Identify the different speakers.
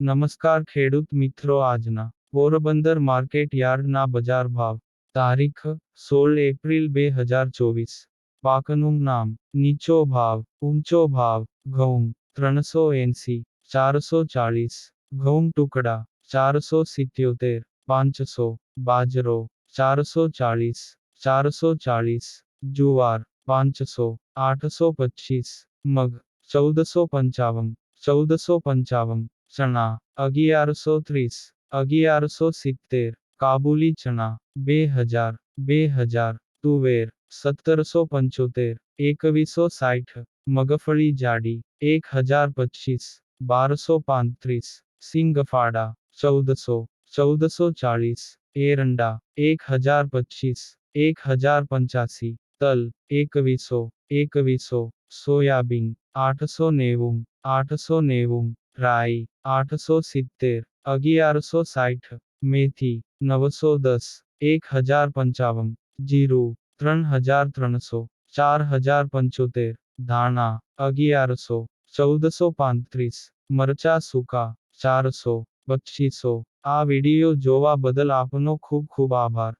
Speaker 1: નમસ્કાર ખેડૂત મિત્રો આજના પોરબંદર માર્કેટ યાર્ડના બજાર ભાવ તારીખ સોળ એપ્રિલ બે હજાર ચોવીસ પાકનું નામ નીચો ભાવ ઊંચો ભાવ ઘઉં ત્રણસો એંસી ચારસો ચાળીસ ઘઉં ટુકડા ચારસો સિત્યોતેર પાંચસો બાજરો ચારસો ચાળીસ ચારસો ચાળીસ જુવાર પાંચસો આઠસો પચીસ મગ ચૌદસો પંચાવન ચૌદસો પંચાવન ચણા અગિયારસો ત્રીસ અગિયારસો સિત્તેર કાબુલી ચણા બે હજાર બે હજાર તુવેર સત્તરસો પંચોતેર એકવીસો સાઠ મગફળી જાડી એક હજાર પચીસ બારસો પાંત્રીસ સિંગફાડા ચૌદસો ચૌદસો ચાળીસ એરંડા એક હજાર પચીસ એક હજાર પંચ્યાસી તલ એકવીસો એકવીસો સોયાબીન આઠસો નેવું આઠસો નેવું રાઈ આઠસો સિત્તેર અગિયારસો સાઠ મેથી નવસો દસ એક હજાર પંચાવન જીરું ત્રણ હજાર ત્રણસો ચાર હજાર પંચોતેર ધાણા અગિયારસો ચૌદસો પાંત્રીસ મરચા સૂકા ચારસો પચીસો આ વીડિયો જોવા બદલ આપનો ખૂબ ખૂબ આભાર